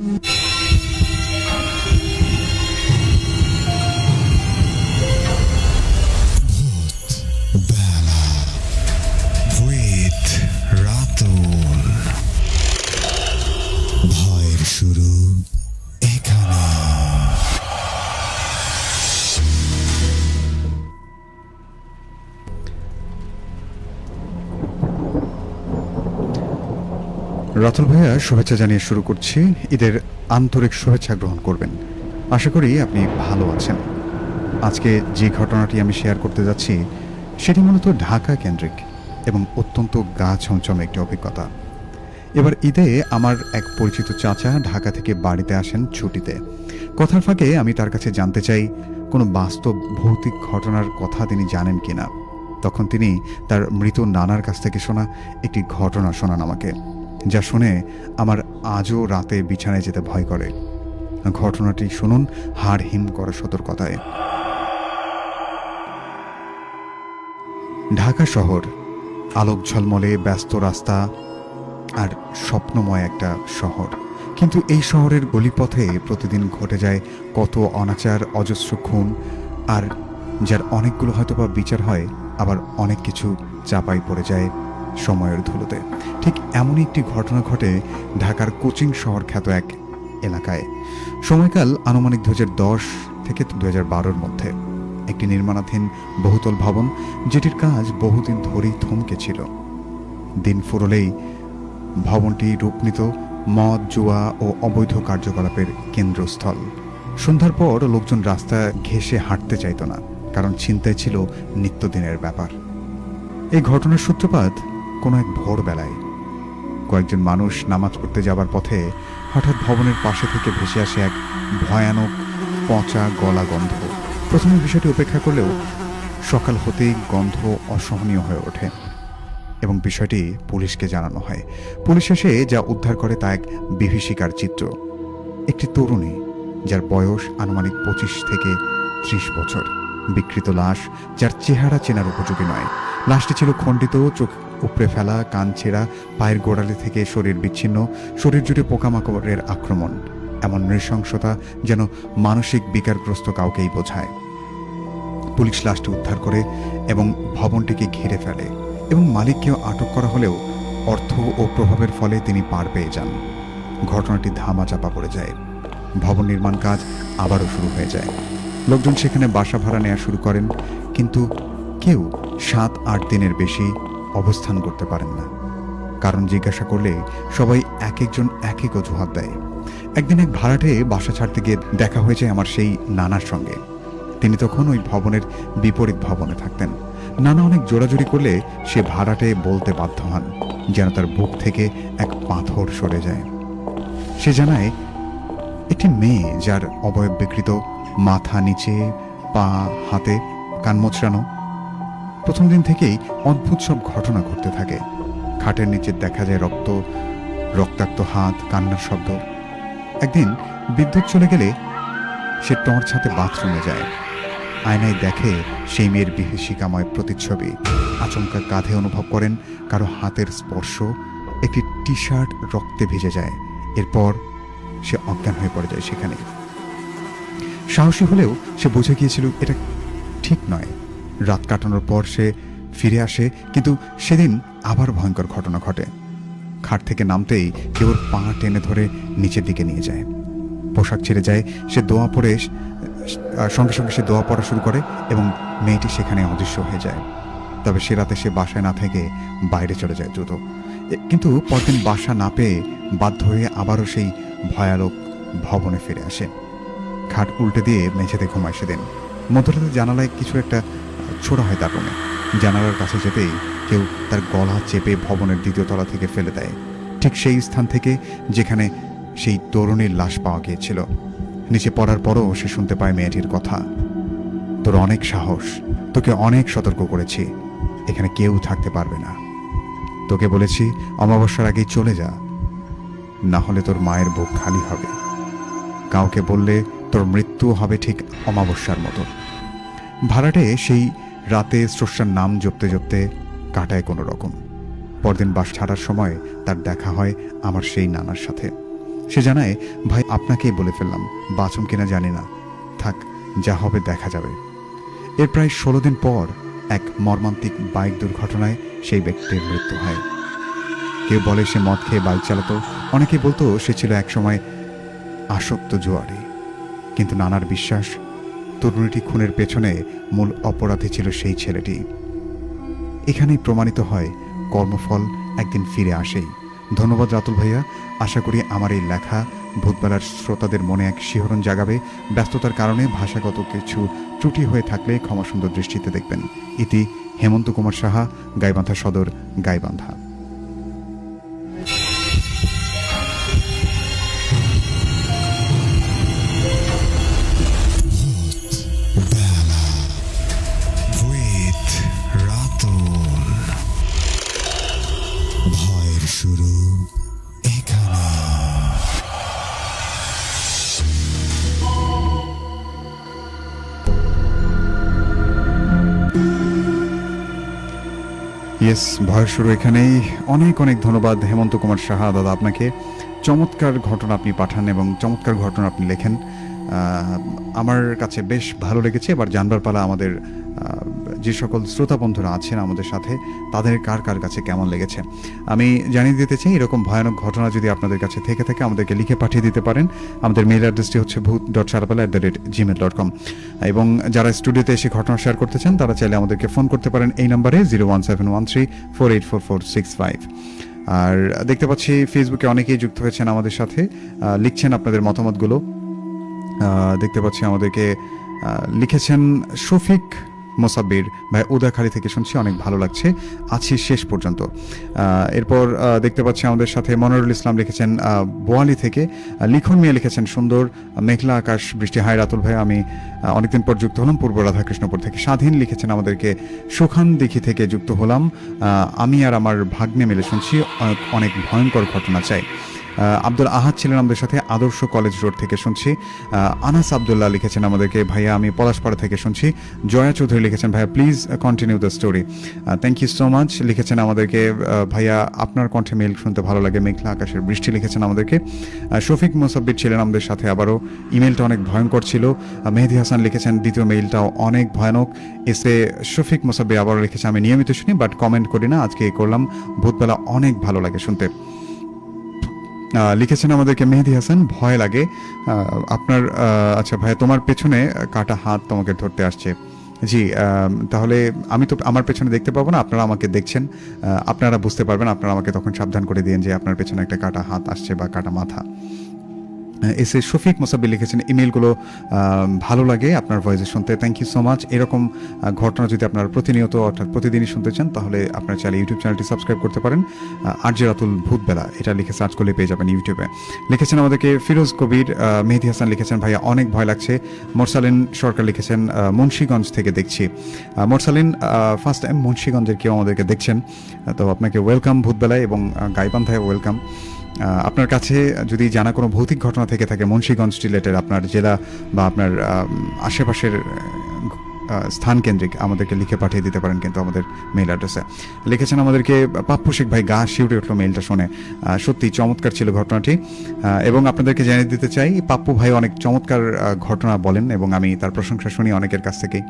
বেলা রাতুল ভাইয়া শুভেচ্ছা জানিয়ে শুরু করছি। ঈদের আন্তরিক শুভেচ্ছা গ্রহণ করবেন। আশা করি আপনি ভালো আছেন। আজকে যে ঘটনাটি আমি শেয়ার করতে যাচ্ছি, সেটি মূলত ঢাকা কেন্দ্রিক এবং অত্যন্ত গা ছমছম একটি অভিজ্ঞতা। এবার ঈদে আমার এক পরিচিত চাচা ঢাকা থেকে বাড়িতে আসেন ছুটিতে। কথার ফাঁকে আমি তার কাছে জানতে চাই, কোনো বাস্তব ভৌতিক ঘটনার কথা তিনি জানেন কিনা? তখন তিনি তার মৃত নানার কাছ থেকে শোনা একটি ঘটনা শোনান আমাকে। যা শুনে আমার আজও রাতে বিছানায় যেতে ভয় করে। ঘটনাটি শুনুন, হাড় হিম করা সতর্কতায়। ঢাকা শহর, আলোক ঝলমলে ব্যস্ত রাস্তা আর স্বপ্নময় একটা শহর। কিন্তু এই শহরের গলিপথে প্রতিদিন ঘটে যায় কত অনাচার, অজস্র খুন, আর যার অনেকগুলো হয়তো বা বিচার হয়, আবার অনেক কিছু চাপাই পড়ে যায়। সময়ের ধুলোতে। ঠিক এমনই একটি ঘটনা ঘটে ঢাকার কোচিং শহর খ্যাত এক এলাকায়। সময়কাল আনুমানিক দু দশ থেকে দু বারোর মধ্যে। একটি নির্মাণাধীন বহুতল ভবন, যেটির কাজ বহুদিন ধরেই থমকে ছিল। দিন ফুরলেই ভবনটি রূপ নিত মদ, জুয়া ও অবৈধ কার্যকলাপের কেন্দ্রস্থল। সন্ধ্যার পর লোকজন রাস্তা ঘেঁষে হাঁটতে চাইতো না, কারণ চিন্তায় ছিল নিত্যদিনের ব্যাপার। এই ঘটনার সূত্রপাত কোনো এক ভোরবেলায় কয়েকজন মানুষ নামাজ পড়তে যাবার পথে হঠাৎ ভবনের পাশে থেকে ভেসে আসে এক ভয়ানক পচা গলা গন্ধ। প্রথমে বিষয়টি উপেক্ষা করলেও সকাল হতেই গন্ধ অসহনীয় হয়ে ওঠে এবং বিষয়টি পুলিশকে জানানো হয়। পুলিশ এসে যা উদ্ধার করে তা এক বিভীষিকার চিত্র। একটি তরুণী যার বয়স আনুমানিক পঁচিশ থেকে ত্রিশ বছর। বিকৃত লাশ, যার চেহারা চেনার উপযোগী নয়। লাশটি ছিল খণ্ডিত, চোখ উপড়ে ফেলা, কান ছেঁড়া, পায়ের গোড়ালি থেকে শরীর বিচ্ছিন্ন, শরীর জুড়ে পোকামাকড়ের আক্রমণ। এমন নৃশংসতা যেন মানসিক বিকারগ্রস্ত কাউকেই বোঝায়। পুলিশ লাশটি উদ্ধার করে এবং ভবনটিকে ঘিরে ফেলে এবং মালিককেও আটক করা হলেও অর্থ ও প্রভাবের ফলে তিনি পার পেয়ে যান। ঘটনাটি ধামা চাপা পড়ে যায়। ভবন নির্মাণ কাজ আবারও শুরু হয়ে যায়। লোকজন সেখানে বাসা ভাড়া নেওয়া শুরু করেন, কিন্তু কেউ সাত আট দিনের বেশি অবস্থান করতে পারেন না। কারণ জিজ্ঞাসা করলে সবাই এক একজন এক এক অজুহাত দেয়। একদিন এক ভাড়াটে বাসা ছাড়তে গিয়ে দেখা হয়েছে আমার সেই নানার সঙ্গে। তিনি তখন ওই ভবনের বিপরীত ভবনে থাকতেন। নানা অনেক জোরাজুরি করলে সে ভাড়াটে বলতে বাধ্য হন, যেন তার বুক থেকে এক পাথর সরে যায়। সে জানায়, একটি মেয়ে যার অবয়ব বিকৃত মাথা নিচে, পা, হাতে কান মোচড়ানো প্রথম দিন থেকেই অদ্ভুত সব ঘটনা ঘটতে থাকে। খাটের নিচে দেখা যায় রক্ত, রক্তাক্ত হাত, কান্নার শব্দ। একদিন বিদ্যুৎ চলে গেলে সে টর্চ হাতে বাথরুমে যায়। আয়নায় দেখে সেই মেয়ের বিভীষিকাময় প্রতিচ্ছবি। আচমকা কাঁধে অনুভব করেন কারও হাতের স্পর্শ, একটি টি শার্ট রক্তে ভেজে যায়। এরপর সে অজ্ঞান হয়ে পড়ে যায় সেখানে। সাহসী হলেও সে বুঝে গিয়েছিল এটা ঠিক নয়। রাত কাটানোর পর সে ফিরে আসে, কিন্তু সেদিন আবার ভয়ঙ্কর ঘটনা ঘটে। খাট থেকে নামতেই কেউ পা টেনে ধরে নিচের দিকে নিয়ে যায়। পোশাক ছেড়ে যায়, সে দোয়া পড়ে সঙ্গে সঙ্গে সে দোয়া পড়া শুরু করে এবং মেয়েটি সেখানে অদৃশ্য হয়ে যায়। তবে সে রাতে সে বাসায় না থেকে বাইরে চলে যায় দ্রুত। কিন্তু পরদিন বাসা না পেয়ে বাধ্য হয়ে আবারও সেই ভয়ানক ভবনে ফিরে আসে। খাট উল্টে দিয়ে মেঝেতে ঘুমায় সেদিন। মধ্যরাতে জানালায় কিছু একটা ছোড়া হয় রুমে। জানালার কাছে যেতেই কেউ তার গলা চেপে ভবনের দ্বিতীয় তলা থেকে ফেলে দেয়। ঠিক সেই স্থান থেকে যেখানে সেই তরুণীর লাশ পাওয়া গিয়েছিল। নিচে পড়ার পরও সে শুনতে পায় মেয়েটির কথা। তোর অনেক সাহস। তোকে অনেক সতর্ক করেছি। এখানে কেউ থাকতে পারবে না। তোকে বলেছি অমাবস্যার আগেই চলে যা। না হলে তোর মায়ের বুক খালি হবে। কাউকে বললে তোর মৃত্যু হবে ঠিক অমাবস্যার মতো। ভাড়াটে সেই রাতে স্রষ্টার নাম জপতে জপতে কাটায় কোনো রকম। পরদিন বাস ছাড়ার সময় তার দেখা হয় আমার সেই নানার সাথে। সে জানায়, ভাই, আপনাকেই বলে ফেললাম বাঁচুম কিনা জানি না। থাক, যা হবে দেখা যাবে। এর প্রায় ষোলো দিন পর এক মর্মান্তিক বাইক দুর্ঘটনায় সেই ব্যক্তির মৃত্যু হয়। কেউ বলে সে মদ খেয়ে বাইক চালাতো অনেকে বলতো সে ছিল একসময় আসক্ত জোয়ারি। কিন্তু নানার বিশ্বাস তরুণীটি খুনের পেছনে মূল অপরাধী ছিল সেই ছেলেটি। এখানেই প্রমাণিত হয়, কর্মফল একদিন ফিরে আসেই। ধন্যবাদ রাতুল ভাইয়া। আশা করি আমার এই লেখা ভূতবেলার শ্রোতাদের মনে এক শিহরণ জাগাবে। ব্যস্ততার কারণে ভাষাগত কিছু ত্রুটি হয়ে থাকলে ক্ষমাসুন্দর দৃষ্টিতে দেখবেন। ইতি হেমন্ত কুমার সাহা, গাইবান্ধা সদর, গাইবান্ধা। ইয়েস ভয় শুরু এখানেই। অনেক অনেক ধন্যবাদ হেমন্ত কুমার সাহা। দাদা, আপনাকে চমৎকার ঘটনা আপনি পাঠান এবং চমৎকার ঘটনা আপনি লেখেন। আমার কাছে বেশ ভালো লেগেছে। এবার জানবার পালা আমাদের যে সকল শ্রোতা বন্ধুরা আছেন আমাদের সাথে, তাদের কার কার কাছে কেমন লেগেছে? আমি জানিয়ে দিতে চাই, এরকম ভয়ানক ঘটনা যদি আপনাদের কাছে থেকে থাকে, আমাদেরকে লিখে পাঠিয়ে দিতে পারেন। আমাদের মেইল অ্যাড্রেসটি হচ্ছে ভূত dot সারাপালা at the rate Gmail dot com এবং যারা স্টুডিওতে এসে ঘটনা শেয়ার করতে চান, তারা চাইলে আমাদেরকে ফোন করতে পারেন এই নম্বরে zero one seven one three four eight four four six five. আর দেখতে পাচ্ছি ফেসবুকে অনেকেই যুক্ত হয়েছেন আমাদের সাথে। লিখছেন আপনাদের মতামতগুলো। দেখতে পাচ্ছি আমাদেরকে লিখেছেন শফিক মোসাব্বির ভাই উদাখালী থেকে শুনছি, অনেক ভালো লাগছে। আছি শেষ পর্যন্ত। এরপর দেখতে পাচ্ছি আমাদের সাথে মনোরুল ইসলাম লিখেছেন বোয়ালি থেকে। লিখন মিয়া লিখেছেন সুন্দর, মেঘলা আকাশ, বৃষ্টি। হায় রাতুল ভাই, আমি অনেকদিন পর যুক্ত হলাম পূর্ব রাধাকৃষ্ণপুর থেকে। স্বাধীন লিখেছেন আমাদেরকে, সুখান দিঘি থেকে যুক্ত হলাম। আমি আর আমার ভাগ্নে মিলে শুনছি অনেক- ভয়ঙ্কর ঘটনা চাই। আব্দুল আহাদ ছিলেন আমাদের সাথে আদর্শ কলেজ রোড থেকে শুনছি। আনাস আবদুল্লাহ লিখেছেন আমাদেরকে, ভাইয়া, আমি পলাশপাড়া থেকে শুনছি। জয়া চৌধুরী লিখেছেন, ভাইয়া please continue the story thank you so much লিখেছেন আমাদেরকে ভাইয়া, আপনার কণ্ঠে মেল শুনতে ভালো লাগে, মেঘলা আকাশের বৃষ্টি লিখেছেন আমাদেরকে। শফিক মোসাব্বির ছিলেন আমাদের সাথে আবারও ইমেলটা অনেক ভয়ঙ্কর ছিল। মেহেদি হাসান লিখেছেন, দ্বিতীয় মেইলটাও অনেক ভয়ানক। এসে শফিক মোসাব্বির আবারও লিখেছে, আমি নিয়মিত শুনি বাট কমেন্ট করি না, আজকে করলাম। ভূতবেলা অনেক ভালো লাগে শুনতে। লিখেছেন আমাদেরকে মেহেদি হাসান, ভয় লাগে। আপনার আচ্ছা ভাই তোমার পেছনে কাটা হাত তোমাকে ধরতে আসছে। জি তাহলে আমি তো আমার পেছনে দেখতে পাবো না, আপনারা আমাকে দেখছেন। আপনারা বুঝতে পারবেন, আপনারা আমাকে তখন সাবধান করে দিন যে আপনার পেছনে একটা কাটা হাত আসছে বা কাটা মাথা। এসে শফিক মোসাব্বি লিখেছেন ইমেলগুলো ভালো লাগে আপনার ভয়েসে শুনতে। থ্যাংক ইউ সো মাচ এরকম ঘটনা যদি আপনারা প্রতিনিয়ত, অর্থাৎ প্রতিদিনই শুনতে চান, তাহলে আপনার চাইলে ইউটিউব চ্যানেলটি সাবস্ক্রাইব করতে পারেন। আর জে রাতুল ভূতবেলা, এটা লিখে সার্চ করলে পেয়ে যাবেন ইউটিউবে। লিখেছেন আমাদেরকে ফিরোজ কবির মেহেদি হাসান লিখেছেন, ভাইয়া, অনেক ভয় লাগছে। মোরসালিন সরকার লিখেছেন মুন্সীগঞ্জ থেকে দেখছি। মোরসালিন ফার্স্ট টাইম মুন্সীগঞ্জের কেউ আমাদেরকে দেখছেন তো আপনাকে ওয়েলকাম ভূতবেলায় এবং গাইবান্ধায় ওয়েলকাম আপনার কাছে যদি জানা কোনো ভৌতিক ঘটনা থেকে থাকে, মুন্সিগঞ্জ রিলেটেড আপনার জেলা বা আপনার আশেপাশের আহ, স্থান কেন্দ্রিক আমাদেরকে লিখে পাঠিয়ে দিতে পারেন কিন্তু আমাদের মেইল অ্যাড্রেসে লিখেছেন আমাদেরকে পাপ্পু শেখ ভাই গা শিউরে উঠল মেইলটা শুনে। সত্যি চমৎকার ছিল ঘটনাটি। এবং আপনাদেরকে জানিয়ে দিতে চাই পাপ্পু ভাই অনেক চমৎকার ঘটনা বলেন এবং আমি তার প্রশংসা শুনি অনেকের কাছ থেকেই।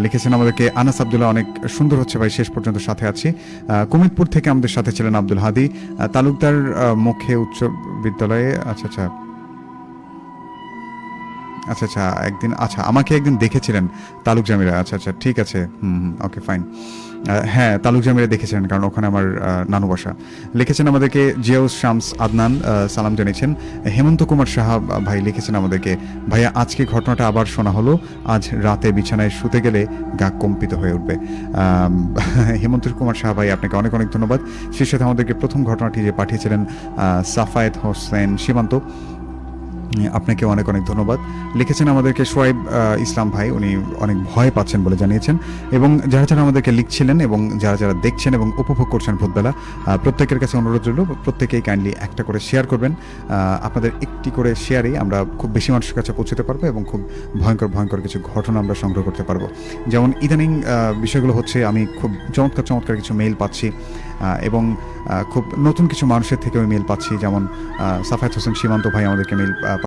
লিখেছেন আমাদেরকে আনাস আবদুল্লাহ অনেক সুন্দর হচ্ছে ভাই শেষ পর্যন্ত সাথে আছি। আহ, কুমিতপুর থেকে আমাদের সাথে ছিলেন আব্দুল হাদি। তালুকদার মুখে উচ্চ বিদ্যালয়ে আচ্ছা আচ্ছা আচ্ছা আচ্ছা একদিন আচ্ছা আমাকে একদিন দেখেছিলেন তালুক জামিরা। আচ্ছা আচ্ছা ঠিক আছে। Hmm okay, fine. হ্যাঁ তালুক জামিরা দেখেছিলেন, কারণ ওখানে আমার নানু বাসা। লিখেছেন আমাদেরকে জিয়াউস শামস আদনান সালাম জানিয়েছেন। হেমন্ত কুমার সাহা ভাই লিখেছেন আমাদেরকে, ভাইয়া, আজকে ঘটনাটা আবার শোনা হলো। আজ রাতে বিছানায় শুতে গেলে গা কম্পিত হয়ে উঠবে। হেমন্ত কুমার সাহা ভাই, আপনাকে অনেক অনেক ধন্যবাদ। সেই সাথে আমাদেরকে প্রথম ঘটনাটি যে পাঠিয়েছিলেন সাফায়েত হোসেন সীমান্ত। আপনাকে অনেক অনেক ধন্যবাদ। লিখেছেন আমাদেরকে সোয়াইব ইসলাম ভাই, উনি অনেক ভয় পাচ্ছেন বলে জানিয়েছেন এবং যারা যারা আমাদেরকে লিখছিলেন এবং যারা যারা দেখছেন এবং উপভোগ করছেন ভোটবেলা প্রত্যেকের কাছে অনুরোধ রইল, প্রত্যেকেই কাইন্ডলি একটা করে শেয়ার করবেন। আপনাদের একটি করে শেয়ারেই আমরা খুব বেশি মানুষের কাছে পৌঁছতে পারব এবং খুব ভয়ঙ্কর ভয়ঙ্কর কিছু ঘটনা আমরা সংগ্রহ করতে পারব। যেমন ইদানিং বিষয়গুলো হচ্ছে আমি খুব চমৎকার চমৎকার কিছু মেইল পাচ্ছি এবং খুব নতুন কিছু মানুষের থেকেও মেল পাচ্ছি। যেমন সাফায়েত হোসেন সীমান্ত ভাই আমাদেরকে মেল